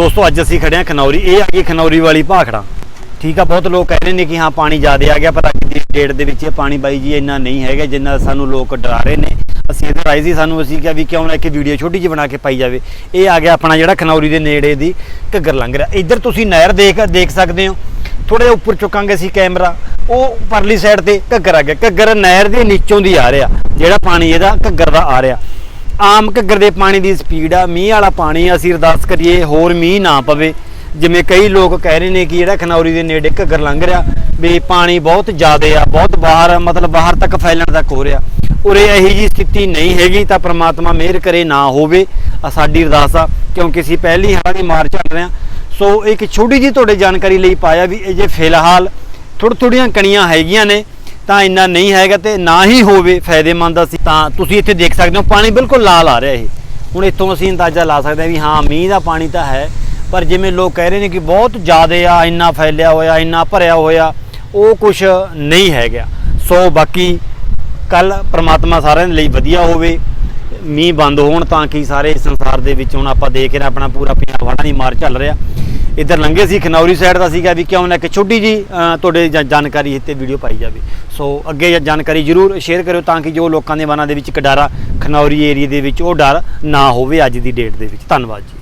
ਦੋਸਤੋ, ਅੱਜ ਅਸੀਂ ਖੜੇ ਹਾਂ ਖਨੌਰੀ। ਇਹ ਆ ਗਈ ਖਨੌਰੀ ਵਾਲੀ ਭਾਖੜਾ। ਠੀਕ ਆ, ਬਹੁਤ ਲੋਕ ਕਹਿ ਰਹੇ ਨੇ ਕਿ ਹਾਂ, ਪਾਣੀ ਜ਼ਿਆਦਾ ਆ ਗਿਆ, ਪਰ ਅੱਜ ਦੀ ਡੇਟ ਦੇ ਵਿੱਚ ਇਹ ਪਾਣੀ ਬਾਈ ਜੀ ਇੰਨਾ ਨਹੀਂ ਹੈਗਾ, ਜਿੰਨਾ ਸਾਨੂੰ ਲੋਕ ਡਰਾ ਰਹੇ ਨੇ। ਅਸੀਂ ਇੱਧਰ ਆਏ ਸੀ, ਸਾਨੂੰ ਅਸੀਂ ਕਿਹਾ ਵੀ ਕਿਉਂ ਨਾ ਇੱਕ ਵੀਡੀਓ ਛੋਟੀ ਜਿਹੀ ਬਣਾ ਕੇ ਪਾਈ ਜਾਵੇ। ਇਹ ਆ ਗਿਆ ਆਪਣਾ ਜਿਹੜਾ ਖਨੌਰੀ ਦੇ ਨੇੜੇ ਦੀ ਘੱਗਰ ਲੰਘ ਰਿਹਾ। ਇੱਧਰ ਤੁਸੀਂ ਨਹਿਰ ਦੇਖ ਦੇਖ ਸਕਦੇ ਹੋ। ਥੋੜਾ ਜਿਹਾ ਉੱਪਰ ਚੁੱਕਾਂਗੇ ਅਸੀਂ ਕੈਮਰਾ। ਉਹ ਪਰਲੀ ਸਾਈਡ ਤੇ ਘੱਗਰ ਆ ਗਿਆ। ਘੱਗਰ ਨਹਿਰ ਦੇ ਨੀਚੋਂ ਦੀ ਆ ਰਿਹਾ, ਜਿਹੜਾ ਪਾਣੀ ਇਹਦਾ ਘੱਗਰ ਦਾ ਆ ਰਿਹਾ। ਆਮ ਘੱਗਰ ਦੇ ਪਾਣੀ ਦੀ ਸਪੀਡ ਆ ਮੀਂਹ ਵਾਲਾ ਪਾਣੀ ਆ, ਅਸੀਂ ਅਰਦਾਸ ਕਰੀਏ ਹੋਰ ਮੀਂਹ ਨਾ ਪਵੇ। ਜਿਵੇਂ ਕਈ ਲੋਕ ਕਹਿ ਰਹੇ ਨੇ ਕਿ ਜਿਹੜਾ ਖਨੌਰੀ ਦੇ ਨੇੜੇ ਘੱਗਰ ਲੰਘ ਰਿਹਾ ਵੀ ਪਾਣੀ ਬਹੁਤ ਜ਼ਿਆਦਾ ਆ ਬਹੁਤ ਬਾਹਰ ਮਤਲਬ ਬਾਹਰ ਤੱਕ ਫੈਲਣ ਤੱਕ ਹੋ ਰਿਹਾ। ਉਰੇ ਇਹੀ ਜੀ ਸਥਿਤੀ ਨਹੀਂ ਹੈਗੀ ਤਾਂ ਪ੍ਰਮਾਤਮਾ ਮਿਹਰ ਕਰੇ ਨਾ ਹੋਵੇ ਆ ਸਾਡੀ ਅਰਦਾਸ ਆ ਕਿਉਂਕਿ ਅਸੀਂ ਪਹਿਲੀ ਹੜ੍ਹਾਂ ਦੀ ਮਾਰ ਚੱਲ ਰਹੇ ਹਾਂ ਸੋ ਇੱਕ ਛੋਟੀ ਜੀ ਤੁਹਾਡੇ ਜਾਣਕਾਰੀ ਲਈ ਪਾਇਆ ਵੀ ਇਹ ਜੇ ਫਿਲਹਾਲ ਥੋੜ੍ਹ ਥੋੜ੍ਹੀਆਂ ਕਣੀਆਂ ਹੈਗੀਆਂ ਨੇ ਤਾਂ ਇੰਨਾ ਨਹੀਂ ਹੈਗਾ ਤੇ ਨਾ ਹੀ ਹੋਵੇ ਫਾਇਦੇਮੰਦ ਅਸੀਂ ਤਾਂ ਤੁਸੀਂ ਇੱਥੇ ਦੇਖ ਸਕਦੇ ਹੋ, ਪਾਣੀ ਬਿਲਕੁਲ ਲਾਲ ਆ ਰਿਹਾ ਇਹ। ਹੁਣ ਇੱਥੋਂ ਅਸੀਂ ਅੰਦਾਜ਼ਾ ਲਾ ਸਕਦੇ ਹਾਂ ਵੀ ਹਾਂ, ਮੀਂਹ ਦਾ ਪਾਣੀ ਤਾਂ ਹੈ, ਪਰ ਜਿਵੇਂ ਲੋਕ ਕਹਿ ਰਹੇ ਨੇ ਕਿ ਬਹੁਤ ਜ਼ਿਆਦਾ ਆ, ਇੰਨਾ ਫੈਲਿਆ ਹੋਇਆ, ਇੰਨਾ ਭਰਿਆ ਹੋਇਆ, ਉਹ ਕੁਝ ਨਹੀਂ ਹੈਗਾ। ਸੋ ਬਾਕੀ ਕੱਲ ਪ੍ਰਮਾਤਮਾ ਸਾਰਿਆਂ ਦੇ ਲਈ ਵਧੀਆ ਹੋਵੇ, ਮੀਂਹ ਬੰਦ ਹੋਣ ਤਾਂ ਕਿ ਸਾਰੇ ਸੰਸਾਰ ਦੇ ਵਿੱਚ ਹੁਣ ਆਪਾਂ ਦੇਖ ਰਹੇ ਹਾਂ, ਆਪਣਾ ਪੂਰਾ ਪੰਜਾਬ ਹੜ੍ਹਾਂ ਦੀ ਮਾਰ ਚੱਲ ਰਿਹਾ। ਇੱਧਰ ਲੰਘੇ ਸੀ, ਖਨੌਰੀ ਸਾਈਡ ਦਾ ਸੀਗਾ ਵੀ ਕਿਉਂ ਨਾ ਇੱਕ ਛੋਟੀ ਜੀ ਤੁਹਾਡੇ ਜਾ- ਜਾਣਕਾਰੀ ਇੱਥੇ ਵੀਡੀਓ ਪਾਈ ਜਾਵੇ। ਸੋ ਅੱਗੇ ਜਾ- ਜਾਣਕਾਰੀ ਜਰੂਰ ਸ਼ੇਅਰ ਕਰਿਓ ਤਾਂ ਕਿ ਜੋ ਲੋਕਾਂ ਦੇ ਮਨਾਂ ਦੇ ਵਿੱਚ ਇੱਕ ਡਰ ਖਨੌਰੀ ਏਰੀਆ ਦੇ ਵਿੱਚ ਉਹ ਡਰ ਨਾ ਹੋਵੇ ਅੱਜ ਦੀ ਡੇਟ ਦੇ ਵਿੱਚ। ਧੰਨਵਾਦ ਜੀ।